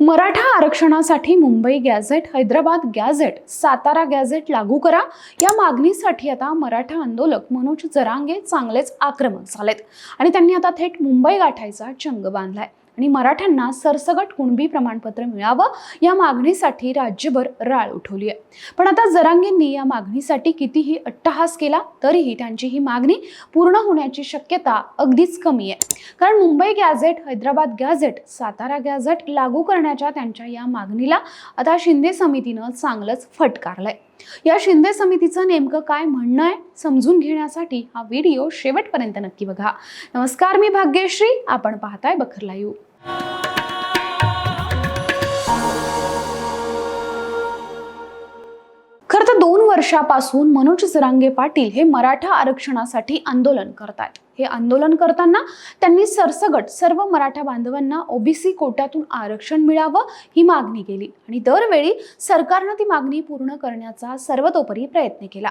मराठा आरक्षणासाठी Mumbai gazette Hyderabad gazette Satara gazette लागू करा. या मागणीसाठी आता मराठा आंदोलक मनोज जरांगे चांगलेच आक्रमक झालेत. आणि त्यांनी आता थेट मुंबई गाठायचा चंग बांधलाय. आणि मराठ्यांना सरसगट कुणबी प्रमाणपत्र मिळावं या मागणीसाठी राज्यभर राळ उठवली आहे. पण आता जरांगेंनी या मागणीसाठी कितीही अट्टहास केला तरीही त्यांची ही मागणी पूर्ण होण्याची शक्यता अगदीच कमी आहे. कारण Mumbai gazette Hyderabad gazette Satara gazette लागू करण्याच्या त्यांच्या या मागणीला आता शिंदे समितीनं चांगलंच फटकारलंय. या शिंदे समितीचं नेमकं काय म्हणणं आहे समजून घेण्यासाठी हा व्हिडिओ शेवटपर्यंत नक्की बघा. नमस्कार मी भाग्यश्री. आपण पाहताय बखर लाईव्ह. वर्षापासून मनोज जरांगे पाटील हे मराठा आरक्षणासाठी आंदोलन करतात हे आंदोलन करताना त्यांनी सरसगट सर्व मराठा बांधवांना ओबीसी कोट्यातून आरक्षण मिळावं ही मागणी केली आणि दरवेळी सरकारनं ती मागणी पूर्ण करण्याचा सर्वतोपरी प्रयत्न केला.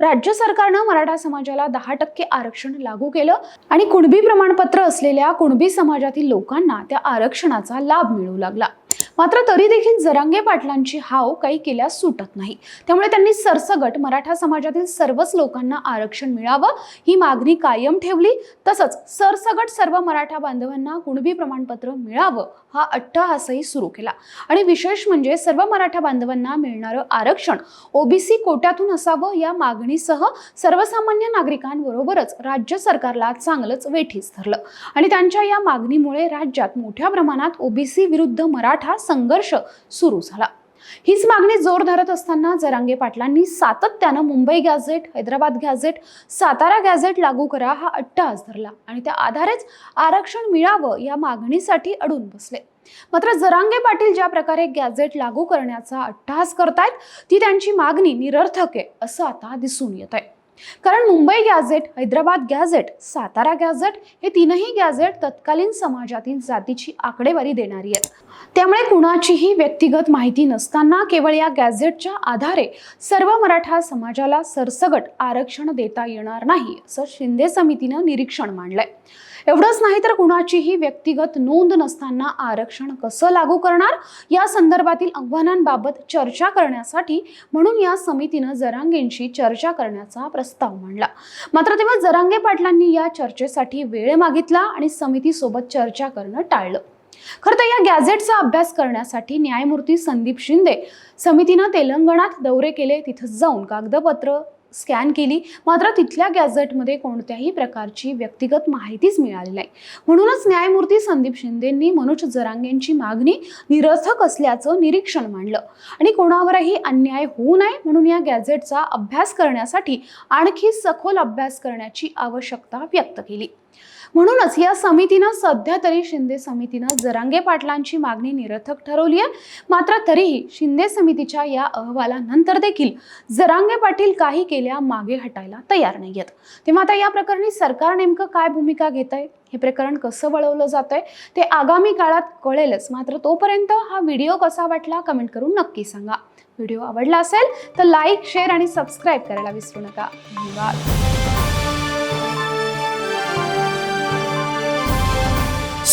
राज्य सरकारनं मराठा समाजाला दहा टक्के आरक्षण लागू केलं आणि कुणबी प्रमाणपत्र असलेल्या कुणबी समाजातील लोकांना त्या आरक्षणाचा लाभ मिळू लागला. मात्र तरी देखील जरांगे पाटलांची हाव काही केल्यास सुटत नाही. त्यामुळे त्यांनी सरसगट मराठा समाजातील सर्वच लोकांना आरक्षण मिळावं ही मागणी कायम ठेवली. तसंच सरसगट सर्व मराठा बांधवांना कुणबी प्रमाणपत्र मिळावं हा अट्टहासही सुरू केला. आणि विशेष म्हणजे सर्व मराठा बांधवांना मिळणारं आरक्षण ओबीसी कोट्यातून असावं या मागणीसह सर्वसामान्य नागरिकांबरोबरच राज्य सरकारला चांगलंच वेठीस धरलं. आणि त्यांच्या या मागणीमुळे राज्यात मोठ्या प्रमाणात ओबीसी विरुद्ध मराठा संघर्ष सुरू झाला. हीच मागणी जोर धरत असताना जरांगे पाटलांनी सातत्यानं Mumbai gazette Hyderabad gazette Satara gazette लागू करा हा अट्टहास धरला आणि त्या आधारेच आरक्षण मिळावं या मागणीसाठी अडून बसले. मात्र जरांगे पाटील ज्या प्रकारे गॅझेट लागू करण्याचा अट्टहास करतायत ती त्यांची मागणी निरर्थक आहे असं आता दिसून येत आहे कारण Mumbai gazette Hyderabad gazette Satara gazette हे तीनही गॅझेट तत्कालीन समाजातील जातीची आकडेवारी देणारी आहेत. त्यामुळे कुणाचीही व्यक्तिगत माहिती नसताना केवळ या गॅझेटच्या आधारे सर्व मराठा समाजाला सरसगट आरक्षण देता येणार नाही असं शिंदे समितीनं निरीक्षण मांडलंय. एवढंच नाही तर कुणाचीही व्यक्तिगत नोंद नसताना आरक्षण कसं लागू करणार? या संदर्भातील आव्हानांबाबत चर्चा करण्यासाठी म्हणून या समितीनं जरांगेंशी चर्चा करण्याचा प्रस्ताव मांडला. मात्र तेव्हा जरांगे पाटलांनी या चर्चेसाठी वेळ मागितला आणि समितीसोबत चर्चा करणं टाळलं. खरं तर या गॅझेटचा अभ्यास करण्यासाठी न्यायमूर्ती संदीप शिंदे समितीनं तेलंगणात दौरे केले तिथं जाऊन कागदपत्र स्कॅन केली. मात्र तिथल्या गॅझेटमध्ये कोणत्याही प्रकारची व्यक्तिगत माहितीच मिळाली नाही. म्हणूनच न्यायमूर्ती संदीप शिंदेंनी मनोज जरांगेंची मागणी निरर्थक असल्याचं निरीक्षण मांडलं. आणि कोणावरही अन्याय होऊ नये म्हणून या गॅझेटचा अभ्यास करण्यासाठी आणखी सखोल अभ्यास करण्याची आवश्यकता व्यक्त केली. म्हणूनच या समितीनं सध्या तरी शिंदे समितीनं जरांगे पाटलांची मागणी निरर्थक ठरवली आहे. मात्र तरीही शिंदे समितीच्या या अहवालानंतर देखील जरांगे पाटील काही केल्या मागे हटायला तयार नाही आहेत तेव्हा आता या प्रकरणी सरकार नेमकं काय भूमिका घेत आहे हे प्रकरण कसं वळवलं जात आहे ते आगामी काळात कळेलच. मात्र तोपर्यंत हा व्हिडिओ कसा वाटला कमेंट करून नक्की सांगा. व्हिडिओ आवडला असेल तर लाईक शेअर आणि सबस्क्राईब करायला विसरू नका. धन्यवाद.